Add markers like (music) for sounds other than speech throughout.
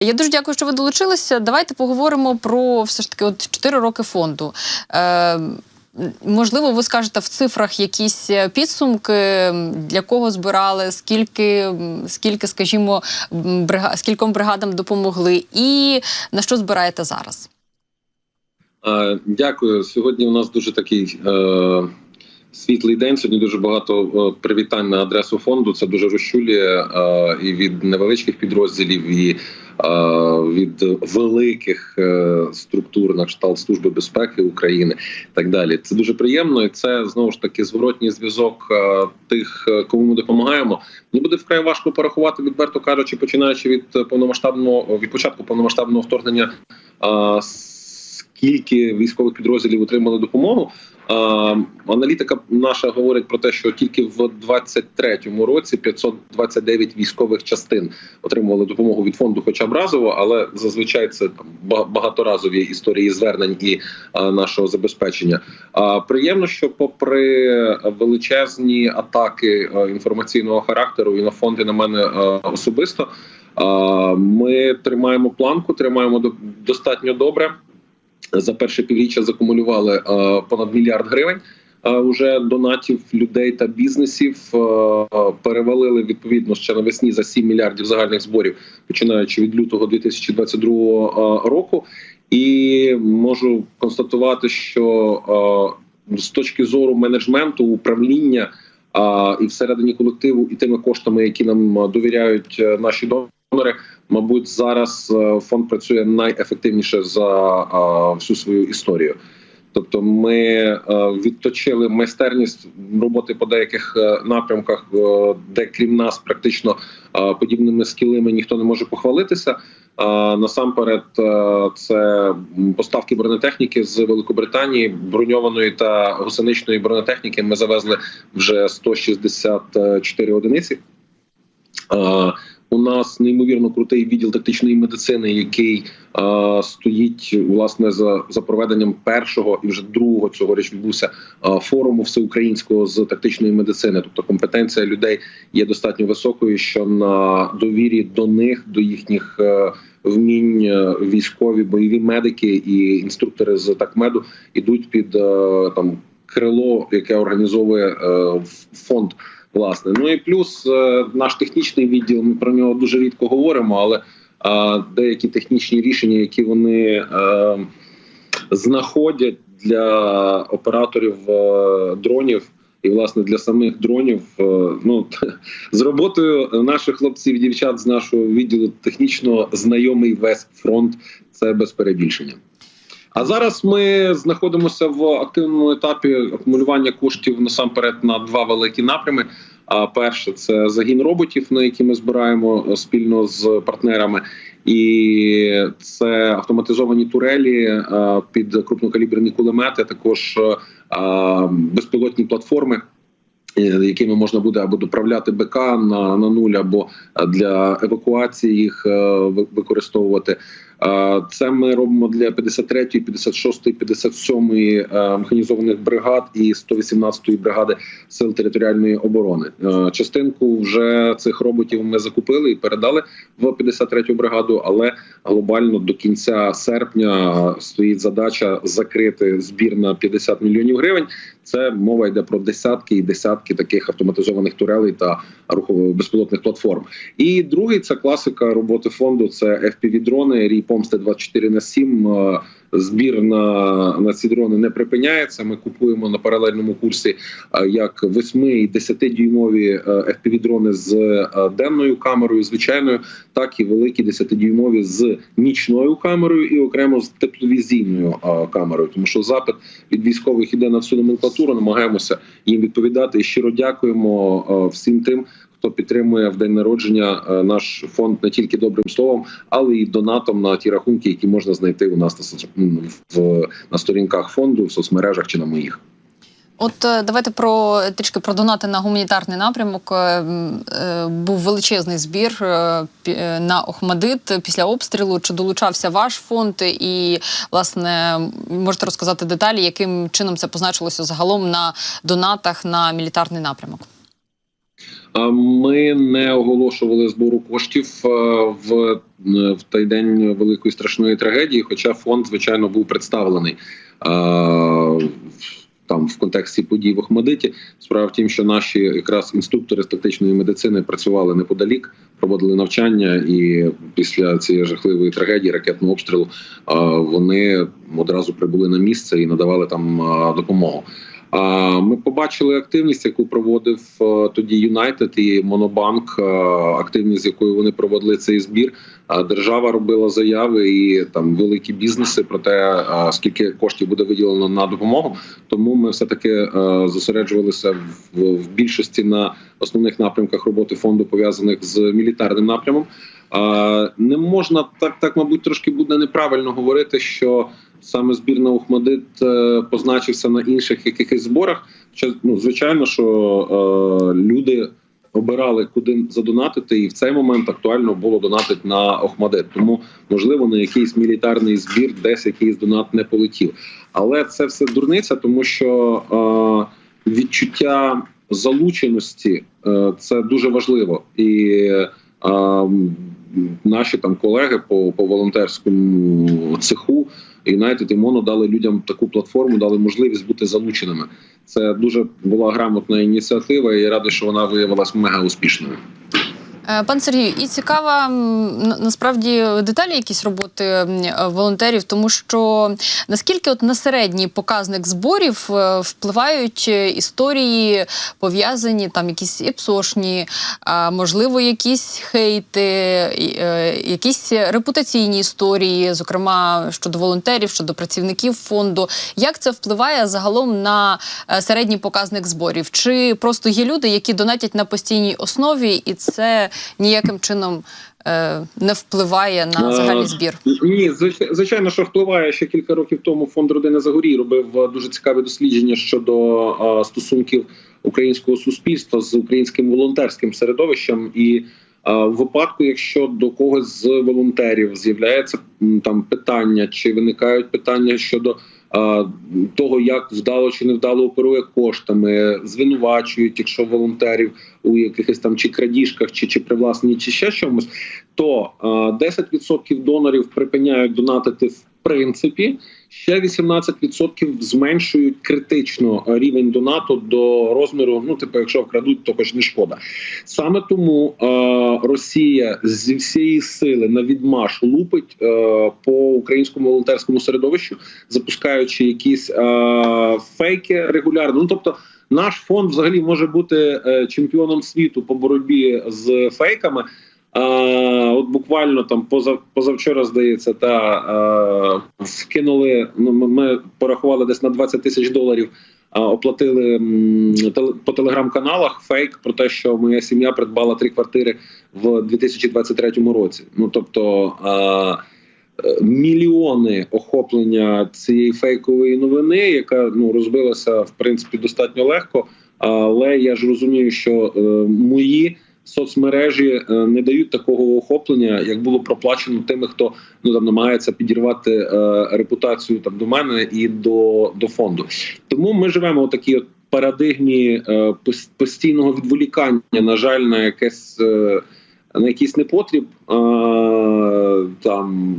Я дуже дякую, що ви долучилися. Давайте поговоримо про все ж таки от 4 роки фонду. Е, Можливо, ви скажете в цифрах якісь підсумки, для кого збирали, скільки, скільки скажімо, брига, скільком бригадам допомогли, і на що збираєте зараз? Е, Дякую. Сьогодні у нас дуже такий е, світлий день. Сьогодні дуже багато е, привітань на адресу фонду. Це дуже розчулює е, і від невеличких підрозділів, і е, від великих е, структур на кшталт Служби безпеки України. і Так далі. Це дуже приємно, і це знову ж таки зворотній зв'язок е, тих, е, кому ми допомагаємо. Мені буде вкрай важко порахувати, відверто кажучи, починаючи від повномасштабного від початку повномасштабного вторгнення. е, скільки військових підрозділів отримали допомогу. А, аналітика наша говорить про те, що тільки в 23-му році 529 військових частин отримували допомогу від фонду, хоча б разово, але зазвичай це багаторазові історії звернень і а, нашого забезпечення. Приємно, що попри величезні атаки а, інформаційного характеру і на фонд і на мене особисто. Ми тримаємо планку, тримаємо до- достатньо добре за перше півріччя закумулювали е, понад мільярд гривень. е, Уже донатів людей та бізнесів е, перевалили відповідно ще навесні за 7 мільярдів загальних зборів, починаючи від лютого 2022 е, року. І можу констатувати, що з точки зору менеджменту управління і всередині колективу, і тими коштами, які нам довіряють наші донори, мабуть, зараз е, фонд працює найефективніше за е, всю свою історію. Тобто, ми е, відточили майстерність роботи по деяких напрямках, де крім нас практично подібними скілами ніхто не може похвалитися. Насамперед, це поставки бронетехніки з Великобританії, броньованої та гусеничної бронетехніки. Ми завезли вже 164 одиниці. У нас неймовірно крутий відділ тактичної медицини, який е, стоїть власне за, за проведенням першого і вже другого цьогоріч відбувся е, форуму всеукраїнського з тактичної медицини. Тобто компетенція людей є достатньо високою, що на довірі до них, до їхніх е, вмінь е, військові бойові медики і інструктори з такмеду ідуть під е, там крило, яке організовує е, фонд. Власне, ну і плюс е, наш технічний відділ. Ми про нього дуже рідко говоримо, але деякі технічні рішення, які вони е, знаходять для операторів е, дронів. І власне для самих дронів, ну (laughs) з роботою наших хлопців і дівчат з нашого відділу технічно знайомий весь фронт. Це без перебільшення. А зараз ми знаходимося в активному етапі акумулювання коштів насамперед на два великі напрями. А перше це загін роботів, на які ми збираємо е, спільно з партнерами, і це автоматизовані турелі е, під крупнокаліберні кулемети, також е, безпілотні платформи. Якими можна буде або доправляти БК на, на нуль, або для евакуації їх використовувати. Це ми робимо для 53-ї, 56-ї, 57-ї е, механізованих бригад і 118-ї бригади сил територіальної оборони. Е, Частинку вже цих роботів ми закупили і передали в 53-ю бригаду, але глобально до кінця серпня стоїть задача закрити збір на 50 мільйонів гривень. Це мова йде про десятки і десятки таких автоматизованих турелей та безпілотних платформ. І другий це класика роботи фонду. Це fpv дрони рій помсти 24 на 7. Е, Збір на, на ці дрони не припиняється. Ми купуємо на паралельному курсі е, як 8 і 10 дюймові fpv дрони з е, денною камерою, звичайною, так і великі 10 дюймові з нічною камерою і окремо з тепловізійною е, камерою. Тому що запит від військових іде на всю номенклатуру. Намагаємося їм відповідати. І щиро дякуємо е, всім тим, хто підтримує в день народження е, наш фонд не тільки добрим словом, але й донатом на ті рахунки, які можна знайти у нас на в на сторінках фонду, в соцмережах чи на моїх. От е, давайте про трішки про донати на гуманітарний напрямок. Е, Був величезний збір на Охмадит після обстрілу. Чи долучався ваш фонд? І власне можете розказати деталі, яким чином це позначилося загалом на донатах на мілітарний напрямок? Ми не оголошували збору коштів е, в, в той день великої страшної трагедії. Хоча фонд, звичайно, був представлений е, там в контексті подій в Охмадиті. Справа в тім, що наші якраз інструктори з тактичної медицини працювали неподалік, проводили навчання, і після цієї жахливої трагедії ракетного обстрілу е, вони одразу прибули на місце і надавали там е, допомогу. Ми побачили активність, яку проводив е, тоді Юнайтед і Монобанк, е, активність, з якою вони проводили цей збір. Держава робила заяви і там великі бізнеси про те, е, скільки коштів буде виділено на допомогу. Тому ми все таки зосереджувалися в, в більшості на основних напрямках роботи фонду, пов'язаних з мілітарним напрямом. Не можна так, так мабуть, трошки буде неправильно говорити, що саме збір на Ухмадит е, позначився на інших якихось зборах. Ну, звичайно, що е, люди обирали, куди задонатити, і в цей момент актуально було донатити на Охмадит. Тому, можливо, на якийсь мілітарний збір десь якийсь донат не полетів. Але це все дурниця, тому що е, відчуття залученості це дуже важливо і. Наші там колеги по по волонтерському цеху і і тимоно дали людям таку платформу, дали можливість бути залученими. Це дуже була грамотна ініціатива, і радий, що вона виявилась мега успішною. Е, Пан Сергію, і цікава насправді деталі якісь роботи волонтерів, тому що наскільки от на середній показник зборів е, впливають історії, пов'язані там якісь іпсошні, можливо, якісь хейти, е, якісь репутаційні історії, зокрема щодо волонтерів, щодо працівників фонду. Як це впливає загалом на середній показник зборів? Чи просто є люди, які донатять на постійній основі, і це ніяким чином е, не впливає на Е, загальний збір? Ні, звичайно, що впливає ще кілька років тому. Фонд родини Загорій робив е, дуже цікаве дослідження щодо стосунків українського суспільства з українським волонтерським середовищем. І в випадку, якщо до когось з волонтерів з'являється там питання, чи виникають питання щодо того, як вдало чи невдало оперує коштами, звинувачують, якщо волонтерів у якихось там чи крадіжках, чи, чи привласненні, чи ще чомусь, то е, 10% донорів припиняють донатити в принципі. Ще 18% зменшують критично рівень донату до розміру. Ну, типу, якщо вкрадуть, то хоч не шкода. Саме тому е, Росія зі всієї сили на відмаш лупить е, по українському волонтерському середовищу, запускаючи якісь е, фейки регулярно. Ну тобто. Наш фонд взагалі може бути е, чемпіоном світу по боротьбі з фейками. А, от буквально там позав, позавчора, здається, та е, вкинули. Ну, ми, порахували десь на 20 тисяч доларів. а, Оплатили м, теле- по телеграм-каналах фейк про те, що моя сім'я придбала три квартири в 2023 році. Ну тобто е, е, мільйони охоплення цієї фейкової новини, яка ну розбилася в принципі достатньо легко. Але я ж розумію, що е, мої соцмережі е, не дають такого охоплення, як було проплачено тими, хто ну там намагається підірвати е, репутацію там до мене і до, до фонду. Тому ми живемо у такій от парадигмі е, постійного відволікання, на жаль, на якесь. На якийсь непотріб там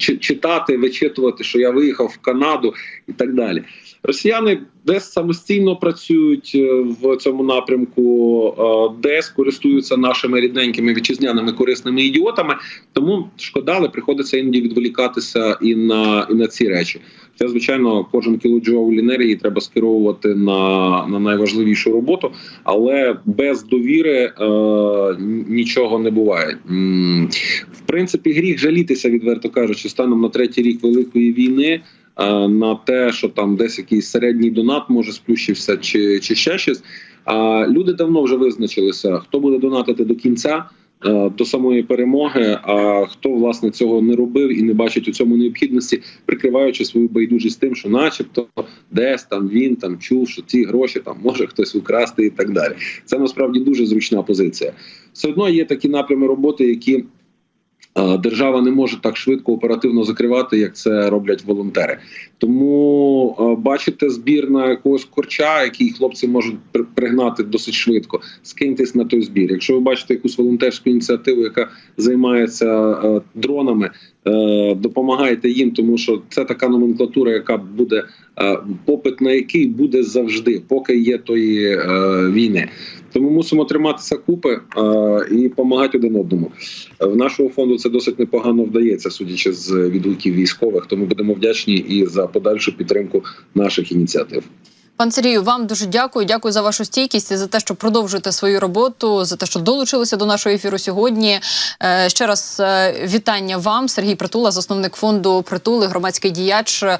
читати, вичитувати, що я виїхав в Канаду і так далі. Росіяни десь самостійно працюють е, в цьому напрямку, е, десь користуються нашими рідненькими вітчизняними корисними ідіотами. Тому шкода, але приходиться іноді відволікатися і на і на ці речі. Це звичайно, кожен кілоджоуль енергії треба скеровувати на, на найважливішу роботу, але без довіри е, нічого не буває. В принципі, гріх жалітися, відверто кажучи, станом на третій рік великої війни. е, На те, що там десь якийсь середній донат може сплющився, чи, чи ще щось. А люди давно вже визначилися, хто буде донатити до кінця, до самої перемоги. А хто власне цього не робив і не бачить у цьому необхідності, прикриваючи свою байдужість тим, що, начебто, десь там він там чув, що ці гроші там може хтось украсти і так далі. Це насправді дуже зручна позиція. Все одно є такі напрями роботи, які Е, Держава не може так швидко оперативно закривати, як це роблять волонтери. Тому е, бачите збір на якогось корча, який хлопці можуть при- пригнати досить швидко. Скиньтесь на той збір. Якщо ви бачите якусь волонтерську ініціативу, яка займається е, дронами, допомагайте їм, тому що це така номенклатура, яка буде е, попит на який буде завжди, поки є тої е, війни. Тому мусимо триматися купи е, і допомагати один одному. Е, В нашого фонду це досить непогано вдається, судячи з відгуків військових. Тому будемо вдячні і за подальшу підтримку наших ініціатив. Пан Сергію, вам дуже дякую. Дякую за вашу стійкість і за те, що продовжуєте свою роботу, за те, що долучилися до нашого ефіру сьогодні. Е, Ще раз е, вітання вам, Сергій Притула, засновник фонду Притули, громадський діяч. Е,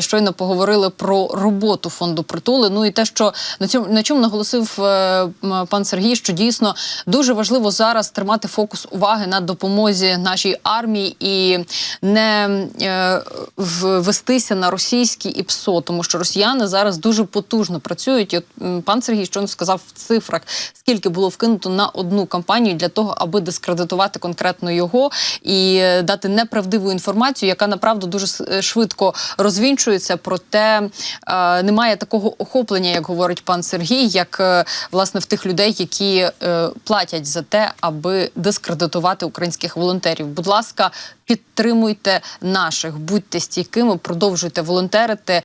Щойно поговорили про роботу фонду Притули. Ну і те, що на цьому на чому наголосив е, пан Сергій, що дійсно дуже важливо зараз тримати фокус уваги на допомозі нашій армії і не е, вестися на російські ІПСО, тому що росіяни зараз дуже потужно працюють. І от пан Сергій щойно сказав в цифрах, скільки було вкинуто на одну кампанію для того, аби дискредитувати конкретно його і е, дати неправдиву інформацію, яка направду дуже е, швидко розвінчується. Проте е, немає такого охоплення, як говорить пан Сергій, як е, власне в тих людей, які е, платять за те, аби дискредитувати українських волонтерів. Будь ласка, підтримуйте наших, будьте стійкими, продовжуйте волонтерити.